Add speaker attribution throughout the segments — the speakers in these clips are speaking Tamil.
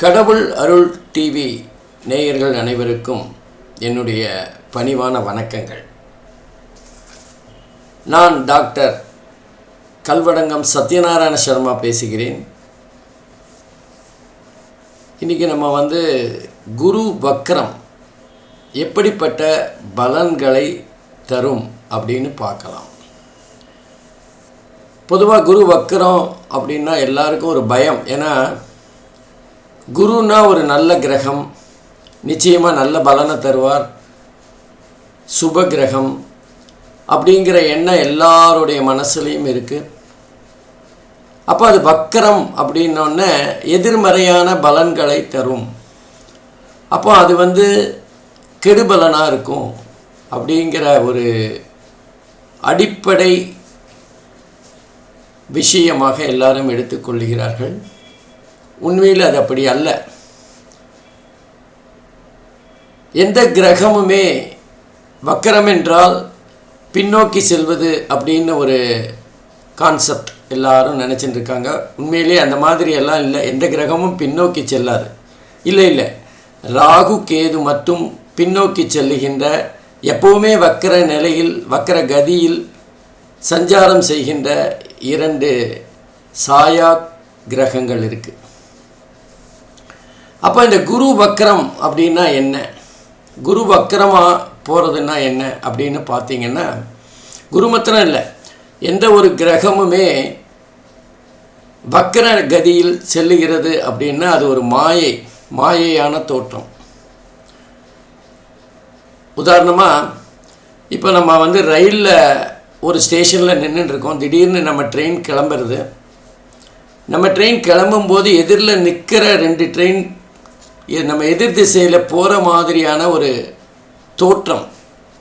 Speaker 1: கடவுள் அருள் டிவி நேயர்கள் அனைவருக்கும் என்னுடைய பணிவான வணக்கங்கள். நான் டாக்டர் கல்வடங்கம் சத்யநாராயண சர்மா பேசுகிறேன். இன்றைக்கி நம்ம வந்து குரு வக்ரம் எப்படிப்பட்ட பலன்களை தரும் அப்படின்னு பார்க்கலாம். பொதுவாக குரு வக்ரம் அப்படின்னா எல்லாருக்கும் ஒரு பயம். ஏன்னா குருன்னா ஒரு நல்ல கிரகம். நிச்சயமாக நல்ல பலனை தருவார். சுப கிரகம். அப்படிங்கிற எண்ணம் எல்லாருடைய மனசுலேயும் இருக்குது அப்போ அது வக்கரம் அப்படின்னோடனே எதிர்மறையான பலன்களை தரும். அப்போ அது வந்து கெடுபலனாக இருக்கும் அப்படிங்கிற ஒரு அடிப்படை விஷயமாக எல்லாரும் எடுத்துக்கொள்கிறார்கள். உண்மையில் அது அப்படி அல்ல. எந்த கிரகமுமே வக்கரம் என்றால் பின்னோக்கி செல்வது அப்படின்னு ஒரு கான்செப்ட் எல்லாரும் நினச்சிட்டு இருக்காங்க. உண்மையிலே அந்த மாதிரி எல்லாம் இல்லை. எந்த கிரகமும் பின்னோக்கி செல்லாது. இல்லை இல்லை. ராகு கேது மட்டும் பின்னோக்கி செல்லுகின்ற எப்போவுமே வக்கர நிலையில் வக்கர கதியில் சஞ்சாரம் செய்கின்ற இரண்டு சாயா கிரகங்கள் இருக்குது அப்போ இந்த குரு வக்ரம் அப்படின்னா என்ன? குரு வக்ரமாக போகிறதுன்னா என்ன அப்படின்னு பார்த்தீங்கன்னா குரு மாத்திரம் இல்லை. எந்த ஒரு கிரகமுமே வக்கர கதியில் செல்லுகிறது அப்படின்னா அது ஒரு மாயை மாயையான தோற்றம். உதாரணமாக இப்போ நம்ம வந்து ரயிலில் ஒரு ஸ்டேஷனில் நின்றுட்டுருக்கோம் திடீர்னு நம்ம ட்ரெயின் கிளம்புறது. நம்ம ட்ரெயின் கிளம்பும்போது எதிரில் நிற்கிற ரெண்டு ட்ரெயின் நம்ம எதிர் திசையில் போகிற மாதிரியான ஒரு தோற்றம்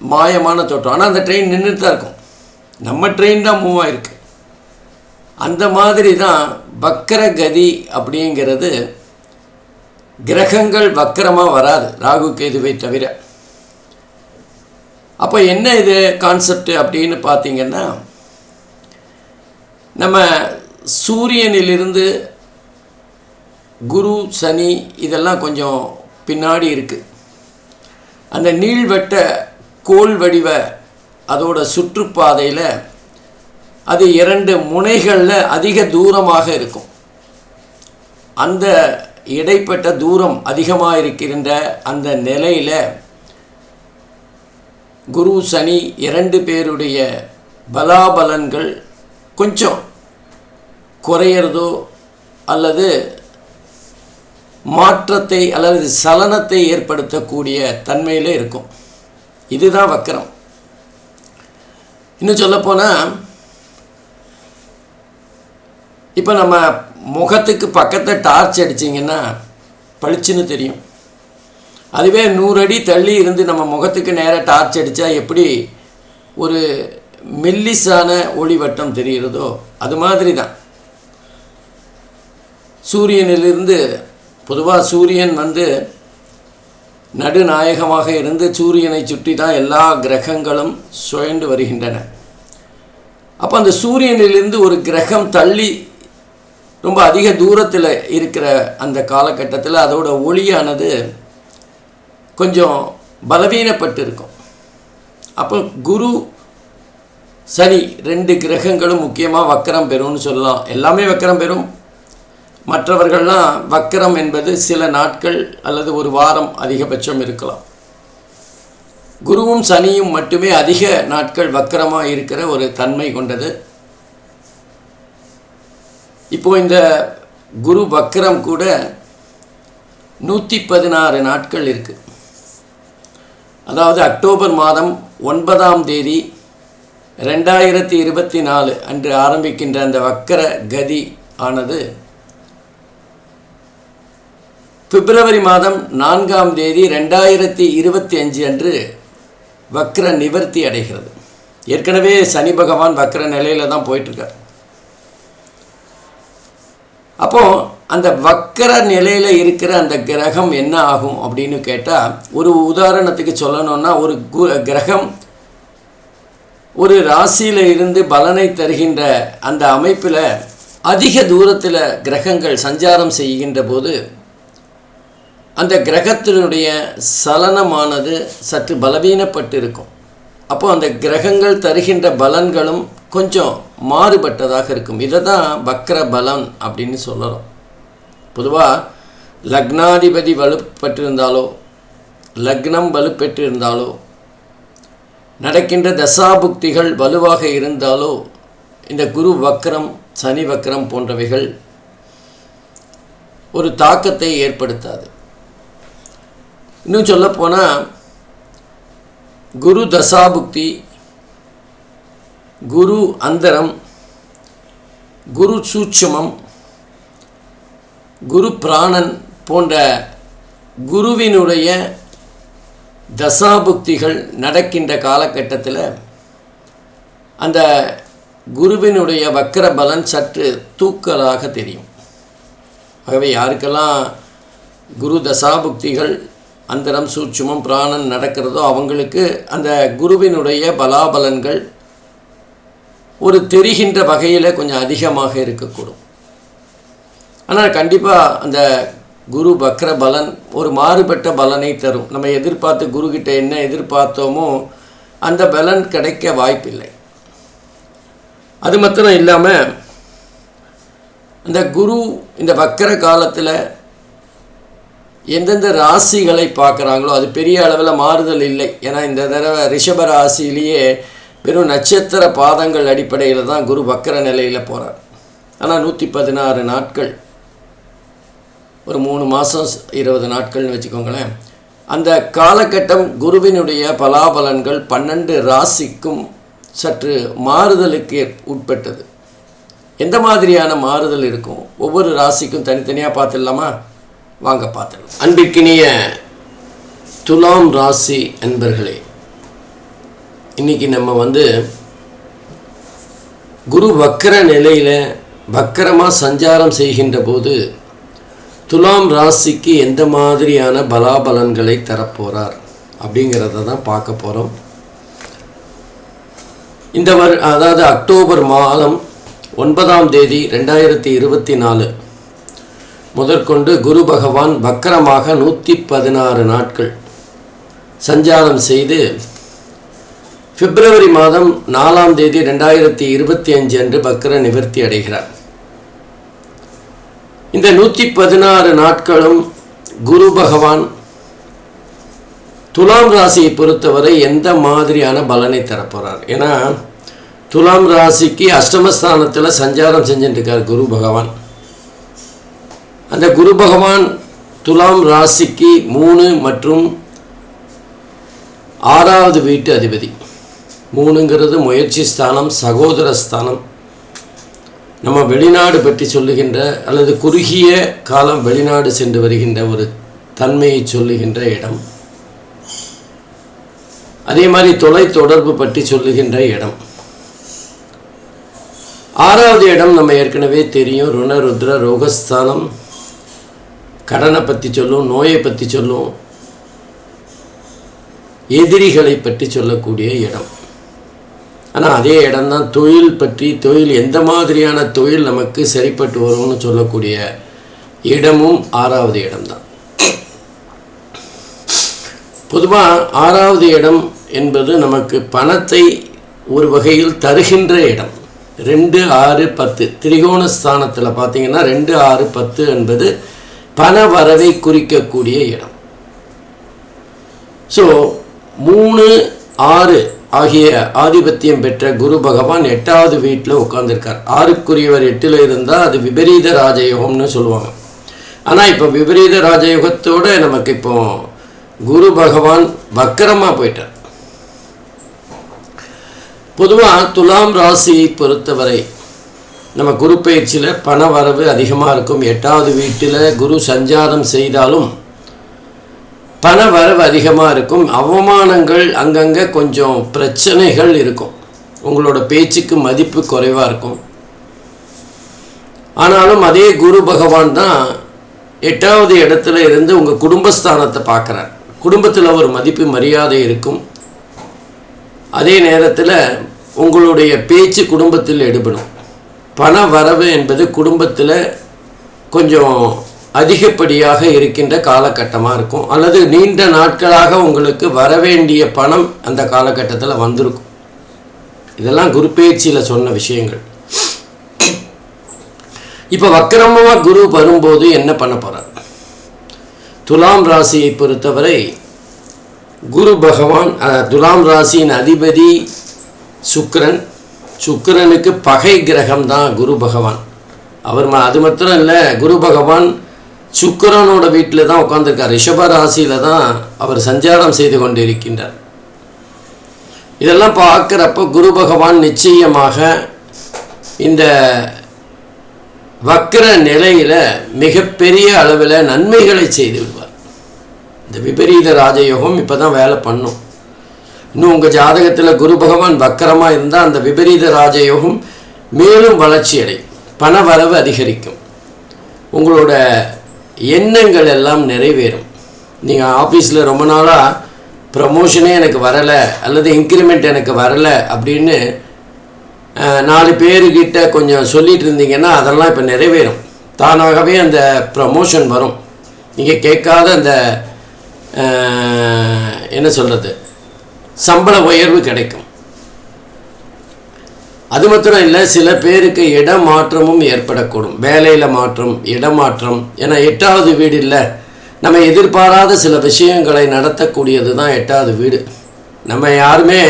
Speaker 1: மாயமான தோற்றம். ஆனால் அந்த ட்ரெயின் நின்றுட்டு தான் இருக்கும். நம்ம ட்ரெயின் தான் மூவ் ஆகிருக்கு அந்த மாதிரி தான் வக்கர கதி அப்படிங்கிறது கிரகங்கள் வக்கரமாக வராது ராகு கேதுவை தவிர. அப்போ என்ன இது கான்செப்ட் அப்படின்னு பார்த்தீங்கன்னா நம்ம சூரியனிலிருந்து குரு சனி இதெல்லாம் கொஞ்சம் பின்னாடி இருக்குது அந்த நீள்வட்ட கோல் வடிவ அதோட சுற்றுப்பாதையில் அது இரண்டு முனைகளில் அதிக தூரமாக இருக்கும். அந்த இடைப்பட்ட தூரம் அதிகமாக இருக்கின்ற அந்த நிலையில் குரு சனி இரண்டு பேருடைய பலாபலன்கள் கொஞ்சம் குறையிறதோ அல்லது மாற்றத்தை அல்லது சலனத்தை ஏற்படுத்தக்கூடிய தன்மையில் இருக்கும். இதுதான் வக்கரம். இன்னும் சொல்லப்போனால் இப்போ நம்ம முகத்துக்கு பக்கத்தில் டார்ச் அடிச்சிங்கன்னா பளிச்சுன்னு தெரியும். அதுவே நூறு அடி தள்ளி இருந்து நம்ம முகத்துக்கு நேராக டார்ச் அடித்தா எப்படி ஒரு மெல்லிசான ஒளிவட்டம் தெரிகிறதோ அது மாதிரி தான் சூரியனிலிருந்து பொதுவாக சூரியன் வந்து நடுநாயகமாக இருந்து சூரியனை சுற்றி தான் எல்லா கிரகங்களும் சுழண்டு வருகின்றன. அப்போ அந்த சூரியனிலிருந்து ஒரு கிரகம் தள்ளி ரொம்ப அதிக தூரத்தில் இருக்கிற அந்த காலகட்டத்தில் அதோட ஒளியானது கொஞ்சம் பலவீனப்பட்டு இருக்கும் அப்போ குரு சனி ரெண்டு கிரகங்களும் முக்கியமாக வக்கரம் பெறும்னு சொல்லலாம். எல்லாமே வக்கரம் பெறும். மற்றவர்கள்லாம் வக்கரம் என்பது சில நாட்கள் அல்லது ஒரு வாரம் அதிகபட்சம் இருக்கலாம். குருவும் சனியும் மட்டுமே அதிக நாட்கள் வக்கரமாக இருக்கிற ஒரு தன்மை கொண்டது. இப்போ இந்த குரு வக்கரம் கூட நூற்றி பதினாறு நாட்கள் இருக்குது அதாவது அக்டோபர் மாதம் ஒன்பதாம் தேதி ரெண்டாயிரத்தி இருபத்தி நாலு அன்று ஆரம்பிக்கின்ற அந்த வக்கர கதி ஆனது பிப்ரவரி மாதம் நான்காம் தேதி ரெண்டாயிரத்தி இருபத்தி அஞ்சு அன்று வக்ர நிவர்த்தி அடைகிறது. ஏற்கனவே சனி பகவான் வக்ர நிலையில் தான் போயிட்டுருக்கார். அப்போது அந்த வக்கர நிலையில் இருக்கிற அந்த கிரகம் என்ன ஆகும் அப்படின்னு கேட்டால் ஒரு உதாரணத்துக்கு சொல்லணும்னா ஒரு கு கிரகம் ஒரு ராசியில் இருந்து பலனை தருகின்ற அந்த அமைப்பில் அதிக தூரத்தில் கிரகங்கள் சஞ்சாரம் செய்கின்ற போது அந்த கிரகத்தினுடைய சலனமானது சற்று பலவீனப்பட்டு இருக்கும் அப்போ அந்த கிரகங்கள் தருகின்ற பலன்களும் கொஞ்சம் மாறுபட்டதாக இருக்கும். இதை தான் வக்ர பலன் அப்படின்னு சொல்லலாம் பொதுவாக லக்னாதிபதி வலுப்பட்டிருந்தாலோ லக்னம் வலுப்பெற்றிருந்தாலோ நடக்கின்ற தசாபுக்திகள் வலுவாக இருந்தாலோ இந்த குரு வக்ரம் சனி வக்ரம் போன்றவைகள் ஒரு தாக்கத்தை ஏற்படுத்தாது. இன்னும் சொல்லப்போனால் குரு தசாபுக்தி குரு அந்தரம் குரு சூட்சமம் குரு பிராணன் போன்ற குருவினுடைய தசாபுக்திகள் நடக்கின்ற காலகட்டத்தில் அந்த குருவினுடைய வக்கர பலன் சற்று தூக்கலாக தெரியும். ஆகவே யாருக்கெல்லாம் குரு தசாபுக்திகள் அந்தரம் சூட்சுமம் பிராணன் நடக்கிறதோ அவங்களுக்கு அந்த குருவினுடைய பலாபலன்கள் ஒரு தெரிகின்ற வகையில் கொஞ்சம் அதிகமாக இருக்கக்கூடும். ஆனால் கண்டிப்பாக அந்த குரு பக்ர பலன் ஒரு மாறுபட்ட பலனை தரும். நம்ம எதிர்பார்த்து குருக்கிட்ட என்ன எதிர்பார்த்தோமோ அந்த பலன் கிடைக்க வாய்ப்பில்லை. அது மாத்திரம் இல்லாமல் அந்த குரு இந்த வக்கர காலத்தில் எந்தெந்த ராசிகளை பார்க்குறாங்களோ அது பெரிய அளவில் மாறுதல் இல்லை. ஏன்னா இந்த தடவை ரிஷப ராசியிலேயே வெறும் நட்சத்திர பாதங்கள் அடிப்படையில் தான் குரு வக்கர நிலையில் போகிறார் ஆனால் நூற்றி பதினாறு நாட்கள் ஒரு மூணு மாதம் இருபது நாட்கள்னு வச்சுக்கோங்களேன். அந்த காலகட்டம் குருவினுடைய பலாபலன்கள் பன்னெண்டு ராசிக்கும் சற்று மாறுதலுக்கு உட்பட்டது. எந்த மாதிரியான மாறுதல் இருக்கும்? ஒவ்வொரு ராசிக்கும் தனித்தனியாக பார்த்துடலாமா? வாங்க பார்த்துடலாம் அன்பிற்கினிய துலாம் ராசி அன்பர்களே இன்னைக்கு நம்ம வந்து குரு வக்கர நிலையில் வக்கரமாக சஞ்சாரம் செய்கின்ற போது துலாம் ராசிக்கு எந்த மாதிரியான பலாபலன்களை தரப்போகிறார் அப்படிங்கிறத தான் பார்க்க போகிறோம் இந்த வரு அதாவது அக்டோபர் மாதம் ஒன்பதாம் தேதி ரெண்டாயிரத்தி இருபத்தி நாலு முதற்கொண்டு குரு பகவான் வக்கரமாக நூற்றி பதினாறு நாட்கள் சஞ்சாரம் செய்து பிப்ரவரி மாதம் நாலாம் தேதி ரெண்டாயிரத்தி இருபத்தி அஞ்சு அன்று பக்ர நிவர்த்தி அடைகிறார். இந்த நூற்றி பதினாறு நாட்களும் குரு பகவான் துலாம் ராசியை பொறுத்தவரை எந்த மாதிரியான பலனை தரப்போகிறார் ஏன்னா துலாம் ராசிக்கு அஷ்டமஸ்தானத்தில் சஞ்சாரம் செஞ்சுட்டு இருக்கார் குரு பகவான். அந்த குரு பகவான் துலாம் ராசிக்கு மூணு மற்றும் ஆறாவது வீட்டு அதிபதி. மூணுங்கிறது முயற்சி ஸ்தானம் சகோதர ஸ்தானம். நம்ம வெளிநாடு பற்றி சொல்லுகின்ற அல்லது குறுகிய காலம் வெளிநாடு சென்று வருகின்ற ஒரு தன்மையை சொல்லுகின்ற இடம். அதே மாதிரி தொலை தொடர்பு பற்றி சொல்லுகின்ற இடம். ஆறாவது இடம் நம்ம ஏற்கனவே தெரியும் ருணருத்ர ரோகஸ்தானம். கடனை பற்றி சொல்லும் நோயை பற்றி சொல்லும் எதிரிகளை பற்றி சொல்லக்கூடிய இடம். ஆனால் அதே இடம்தான் தொழில் பற்றி தொழில் எந்த மாதிரியான தொழில் நமக்கு சரிப்பட்டு வரும்னு சொல்லக்கூடிய இடமும் ஆறாவது இடம்தான். பொதுவாக ஆறாவது இடம் என்பது நமக்கு பணத்தை ஒரு வகையில் தருகின்ற இடம். ரெண்டு ஆறு பத்து. திரிகோண ஸ்தானத்தில் பார்த்தீங்கன்னா ரெண்டு ஆறு பத்து என்பது பண வரவை குறிக்கக்கூடிய இடம். ஸோ மூணு ஆறு ஆகிய ஆதிபத்தியம் பெற்ற குரு பகவான் எட்டாவது வீட்டில் உட்காந்துருக்கார் ஆறுக்குரியவர் எட்டில் இருந்தால் அது விபரீத ராஜயோகம்னு சொல்லுவாங்க. ஆனால் இப்போ விபரீத ராஜயோகத்தோடு நமக்கு இப்போ குரு பகவான் வக்கரமாக போயிட்டார். பொதுவாக துலாம் ராசியை பொறுத்தவரை நம்ம குரு பயிற்சியில் பண வரவு அதிகமாக இருக்கும். எட்டாவது வீட்டில் குரு சஞ்சாரம் செய்தாலும் பண வரவு அதிகமாக இருக்கும். அவமானங்கள் அங்கங்கே கொஞ்சம் பிரச்சனைகள் இருக்கும். உங்களோட பேச்சுக்கு மதிப்பு குறைவாக இருக்கும். ஆனாலும் அதே குரு பகவான் தான் எட்டாவது இடத்துல இருந்து உங்கள் குடும்பஸ்தானத்தை பார்க்குறார். குடும்பத்தில் ஒரு மதிப்பு மரியாதை இருக்கும். அதே நேரத்தில் உங்களுடைய பேச்சு குடும்பத்தில் எடுபடும். பண வரவு என்பது குடும்பத்தில் கொஞ்சம் அதிகப்படியாக இருக்கின்ற காலகட்டமாக இருக்கும். அல்லது நீண்ட நாட்களாக உங்களுக்கு வரவேண்டிய பணம் அந்த காலகட்டத்தில் வந்திருக்கும். இதெல்லாம் குரு பேச்சியில் சொன்ன விஷயங்கள். இப்போ வக்கிரமாக குரு வரும்போது என்ன பண்ண போகிறார் துலாம் ராசியை பொறுத்தவரை குரு பகவான் துலாம் ராசியின் அதிபதி சுக்ரன் சுக்கிரனுக்கு பகை கிரகம் தான் குரு பகவான். அவர் ம- அது மாத்திரம் இல்லை குரு பகவான் சுக்கரனோட வீட்டில் தான் உட்காந்துருக்கார் ரிஷப ராசியில் தான் அவர் சஞ்சாரம் செய்து கொண்டிருக்கின்றார். இதெல்லாம் பார்க்குறப்ப குரு பகவான் நிச்சயமாக இந்த வக்கர நிலையில் மிகப்பெரிய அளவில் நன்மைகளை செய்து விடுவார். இந்த விபரீத ராஜயோகம் இப்போ தான் வேலை பண்ணும். இன்னும் உங்கள் ஜாதகத்தில் குரு பகவான் வக்கரமாக இருந்தால் அந்த விபரீத ராஜயோகம் மேலும் வளர்ச்சி அடையும். பண வரவு அதிகரிக்கும். உங்களோட எண்ணங்கள் எல்லாம் நிறைவேறும். நீங்கள் ஆஃபீஸில் ரொம்ப நாளாக ப்ரமோஷனே எனக்கு வரலை அல்லது இன்க்ரிமெண்ட் எனக்கு வரலை அப்படின்னு நாலு பேருக்கிட்ட கொஞ்சம் சொல்லிட்டு இருந்தீங்கன்னா அதெல்லாம் இப்போ நிறைவேறும். தானாகவே அந்த ப்ரமோஷன் வரும். நீங்கள் கேட்காத அந்த என்ன சொல்கிறது சம்பள உயர்வு கிடைக்கும். அது மாத்திரம் இல்லை சில பேருக்கு இடமாற்றமும் ஏற்படக்கூடும். வேலையில் மாற்றம் இடமாற்றம் ஏன்னா எட்டாவது வீடு இல்லை. நம்ம எதிர்பாராத சில விஷயங்களை நடத்தக்கூடியது தான் எட்டாவது வீடு. நம்ம யாருமே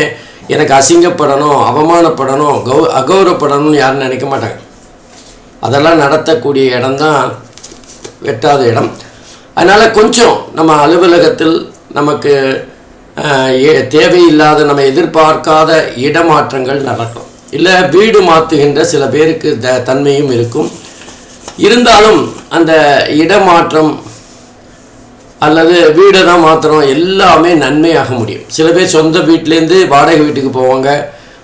Speaker 1: எனக்கு அசிங்கப்படணும் அவமானப்படணும் கௌ அகௌரவப்படணும்னு யாரும் நினைக்க மாட்டாங்க. அதெல்லாம் நடத்தக்கூடிய இடம்தான் எட்டாவது இடம். அதனால் கொஞ்சம் நம்ம அலுவலகத்தில் நமக்கு தேவையில்லாத நம்ம எதிர்பார்க்காத இடமாற்றங்கள் நடக்கும். இல்லை வீடு மாற்றுகின்ற சில பேருக்கு த தன்மையும் இருக்கும். இருந்தாலும் அந்த இடமாற்றம் அல்லது வீடை தான் மாற்றுறோம் எல்லாமே நன்மையாக முடியும். சில பேர் சொந்த வீட்டிலேருந்து வாடகை வீட்டுக்கு போவாங்க.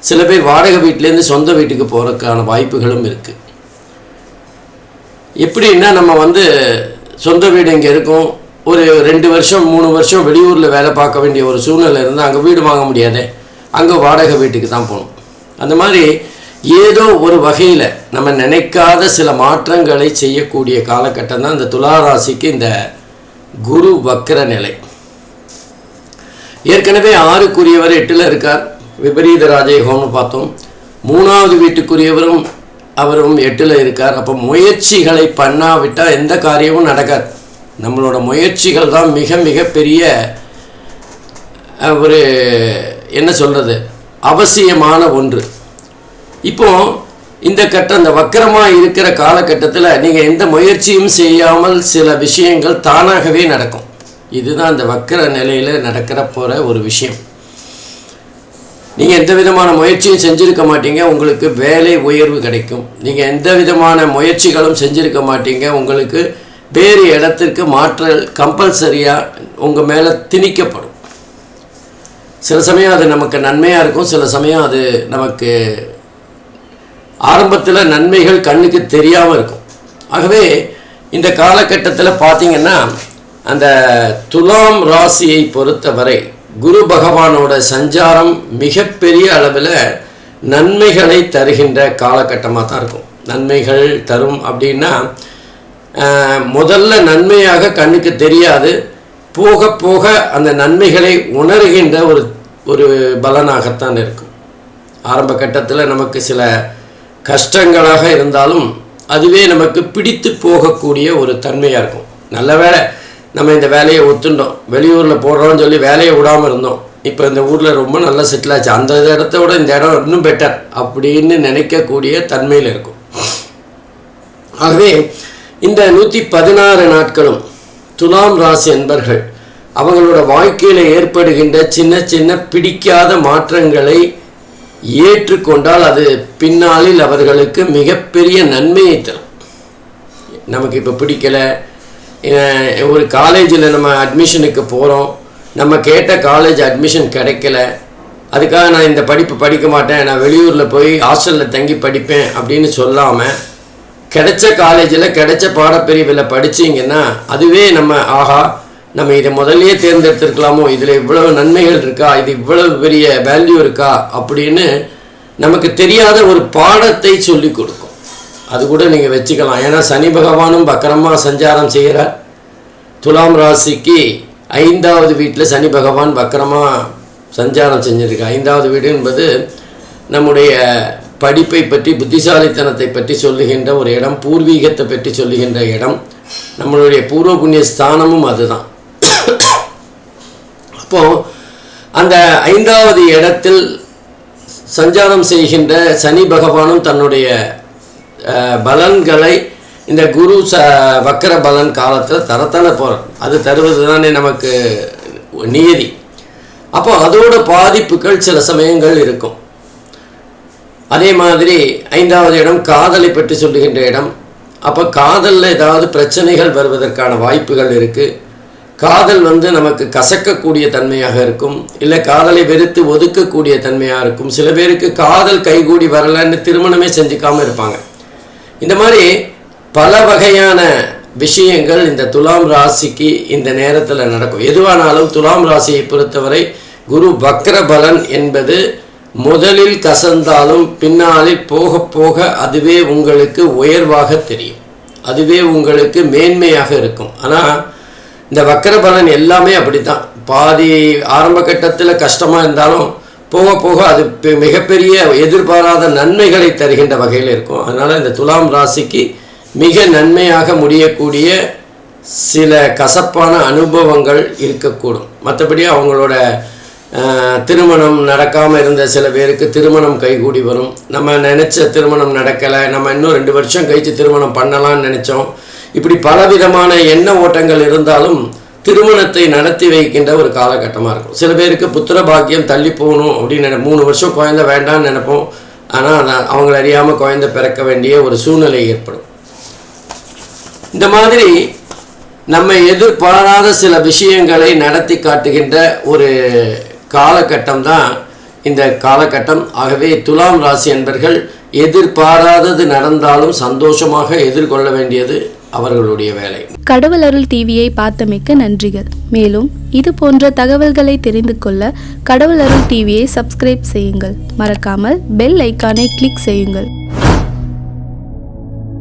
Speaker 1: சில பேர் வாடகை வீட்டிலேருந்து சொந்த வீட்டுக்கு போகிறதுக்கான வாய்ப்புகளும் இருக்குது எப்படின்னா நம்ம வந்து சொந்த வீடு இங்கே இருக்கும். ஒரு ரெண்டு வருஷம் மூணு வருஷம் வெளியூரில் வேலை பார்க்க வேண்டிய ஒரு சூழ்நிலை இருந்தால் அங்கே வீடு வாங்க முடியாதே. அங்கே வாடகை வீட்டுக்கு தான் போகணும். அந்த மாதிரி ஏதோ ஒரு வகையில் நம்ம நினைக்காத சில மாற்றங்களை செய்யக்கூடிய காலகட்டம் தான் இந்த துலா ராசிக்கு இந்த குரு வக்கர நிலை. ஏற்கனவே ஆறுக்குரியவர் எட்டில் இருக்கார். விபரீத ராஜயோகம்னு பார்த்தோம். மூணாவது வீட்டுக்குரியவரும் அவரும் எட்டில் இருக்கார். அப்போ முயற்சிகளை பண்ணாவிட்டால் எந்த காரியமும் நடக்காது. நம்மளோட முயற்சிகள் தான் மிக மிக பெரிய ஒரு என்ன சொல்கிறது அவசியமான ஒன்று. இப்போ இந்த கட்டம் இந்த வக்கரமாக இருக்கிற காலகட்டத்தில் நீங்கள் எந்த முயற்சியும் செய்யாமல் சில விஷயங்கள் தானாகவே நடக்கும். இதுதான் இந்த வக்கர நிலையில் நடக்கிற போகிற ஒரு விஷயம். நீங்கள் எந்த விதமான முயற்சியும் செஞ்சுருக்க மாட்டீங்க உங்களுக்கு வேலை உயர்வு கிடைக்கும். நீங்கள் எந்த விதமான முயற்சிகளும் செஞ்சுருக்க மாட்டீங்க உங்களுக்கு வேறு இடத்திற்கு மாற்றல் கம்பல்சரியாக உங்கள் மேலே திணிக்கப்படும். சில சமயம் அது நமக்கு நன்மையாக இருக்கும் சில சமயம் அது நமக்கு ஆரம்பத்தில் நன்மைகள் கண்ணுக்கு தெரியாமல் இருக்கும். ஆகவே இந்த காலகட்டத்தில் பார்த்தீங்கன்னா அந்த துலாம் ராசியை பொறுத்தவரை குரு பகவானோட சஞ்சாரம் மிகப்பெரிய அளவில் நன்மைகளை தருகின்ற காலகட்டமாக தான் இருக்கும். நன்மைகள் தரும் அப்படின்னா முதல்ல நன்மையாக கண்ணுக்கு தெரியாது. போக போக அந்த நன்மைகளை உணர்கின்ற ஒரு ஒரு பலனாகத்தான் இருக்கும். ஆரம்ப கட்டத்தில் நமக்கு சில கஷ்டங்களாக இருந்தாலும் அதுவே நமக்கு பிடித்து போகக்கூடிய ஒரு தன்மையாக இருக்கும். நல்ல வேளை நம்ம இந்த வேலையை ஒத்துண்டோம். வெளியூரில் போடுறோம்னு சொல்லி வேலையை விடாமல் இருந்தோம். இப்போ இந்த ஊரில் ரொம்ப நல்லா செட்டில் ஆச்சு. அந்த இடத்த விட இந்த இடம் இன்னும் பெட்டர் அப்படின்னு நினைக்கக்கூடிய தன்மையில் இருக்கும். ஆகவே இந்த நூற்றி பதினாறு நாட்களும் துலாம் ராசி என்பர்கள் அவங்களோட வாழ்க்கையில் ஏற்படுகின்ற சின்ன சின்ன பிடிக்காத மாற்றங்களை ஏற்றுக்கொண்டால் அது பின்னாளில் அவர்களுக்கு மிகப்பெரிய நன்மையை தரும். நமக்கு இப்போ பிடிக்கல. ஒரு காலேஜில் நம்ம அட்மிஷனுக்கு போகிறோம் நம்ம கேட்ட காலேஜ் அட்மிஷன் கிடைக்கல. அதுக்காக நான் இந்த படிப்பு படிக்க மாட்டேன். நான் வெளியூரில் போய் ஹாஸ்டலில் தங்கி படிப்பேன் அப்படின்னு சொல்லாமல் கிடைச்ச காலேஜில் கிடைச்ச பாடப்பிரிவில் படிச்சீங்கன்னா அதுவே நம்ம ஆஹா நம்ம இதை முதல்லயே தேர்ந்தெடுத்திருக்கலாமோ இதில் இவ்வளவு நன்மைகள் இருக்கா இது இவ்வளவு பெரிய வேல்யூ இருக்கா அப்படின்னு நமக்கு தெரியாத ஒரு பாடத்தை சொல்லி கொடுக்கும். அது கூட நீங்கள் வச்சுக்கலாம். ஏன்னா சனி பகவானும் பக்கரமாக சஞ்சாரம் செய்கிறார் துலாம் ராசிக்கு ஐந்தாவது வீட்டில் சனி பகவான் பக்கரமாக சஞ்சாரம் செஞ்சிருக்கு ஐந்தாவது வீடு என்பது நம்முடைய படிப்பை பற்றி புத்திசாலித்தனத்தை பற்றி சொல்லுகின்ற ஒரு இடம் பூர்வீகத்தை பற்றி சொல்லுகின்ற இடம் நம்மளுடைய பூர்வ புண்ணிய ஸ்தானமும் அதுதான். அப்போ அந்த ஐந்தாவது இடத்தில் சஞ்சாரம் செய்கின்ற சனி பகவானும் தன்னுடைய பலன்களை இந்த குரு ச வக்கர பலன் காலத்தில் தரத்தானே போகிறோம் அது தருவது தானே நமக்கு நியதி. அப்போ அதோட பாதிப்புகள் சில சமயங்கள் இருக்கும். அதே மாதிரி ஐந்தாவது இடம் காதலை பற்றி சொல்லுகின்ற இடம். அப்போ காதலில் ஏதாவது பிரச்சனைகள் வருவதற்கான வாய்ப்புகள் இருக்குது காதல் வந்து நமக்கு கசக்கக்கூடிய தன்மையாக இருக்கும். இல்லை காதலை வெறுத்து ஒதுக்கக்கூடிய தன்மையாக இருக்கும். சில பேருக்கு காதல் கைகூடி வரலன்னு திருமணமே செஞ்சுக்காமல் இருப்பாங்க. இந்த மாதிரி பல வகையான விஷயங்கள் இந்த துலாம் ராசிக்கு இந்த நேரத்தில் நடக்கும். எதுவானாலும் துலாம் ராசியை பொறுத்தவரை குரு வக்ர பலன் என்பது முதலில் கசந்தாலும் பின்னாலே போக போக அதுவே உங்களுக்கு உயர்வாக தெரியும். அதுவே உங்களுக்கு மேன்மையாக இருக்கும். ஆனால் இந்த வக்கர பலன் எல்லாமே அப்படித்தான். பாதி ஆரம்ப கட்டத்தில் கஷ்டமாக இருந்தாலும் போக போக அது பெ- மிகப்பெரிய எதிர்பாராத நன்மைகளை தருகின்ற வகையில் இருக்கும். அதனால் இந்த துலாம் ராசிக்கு மிக நன்மையாக முடியக்கூடிய சில கசப்பான அனுபவங்கள் இருக்கக்கூடும். மற்றபடி அவங்களோட திருமணம் நடக்காமல் இருந்த சில பேருக்கு திருமணம் கைகூடி வரும். நம்ம நினச்ச திருமணம் நடக்கலை. நம்ம இன்னும் ரெண்டு வருஷம் கழித்து திருமணம் பண்ணலாம்னு நினச்சோம். இப்படி பலவிதமான எண்ண ஓட்டங்கள் இருந்தாலும் திருமணத்தை நடத்தி வைக்கின்ற ஒரு காலகட்டமாக இருக்கும். சில பேருக்கு புத்திர பாக்கியம் தள்ளி போகணும் அப்படின்னு மூணு வருஷம் குழந்த வேண்டாம்னு நினைப்போம். ஆனால் அவங்கள அறியாமல் குழந்தை பிறக்க வேண்டிய ஒரு சூழ்நிலை ஏற்படும். இந்த மாதிரி நம்ம எதிர்பாராத சில விஷயங்களை நடத்தி காட்டுகின்ற ஒரு காலகட்டம் தான் இந்த காலகட்டம். ஆகவே துலாம் ராசி என்பர்கள் எதிர்பாராதது நடந்தாலும் சந்தோஷமாக எதிர்கொள்ள வேண்டியது அவர்களுடைய வேலை.
Speaker 2: கடவுள் அருள் டிவியை பார்த்தமைக்க நன்றிகள். மேலும் இது போன்ற தகவல்களை தெரிந்து கொள்ள கடவுள் அருள் டிவியை சப்ஸ்கிரைப் செய்யுங்கள். மறக்காமல் பெல் ஐக்கானை கிளிக் செய்யுங்கள்.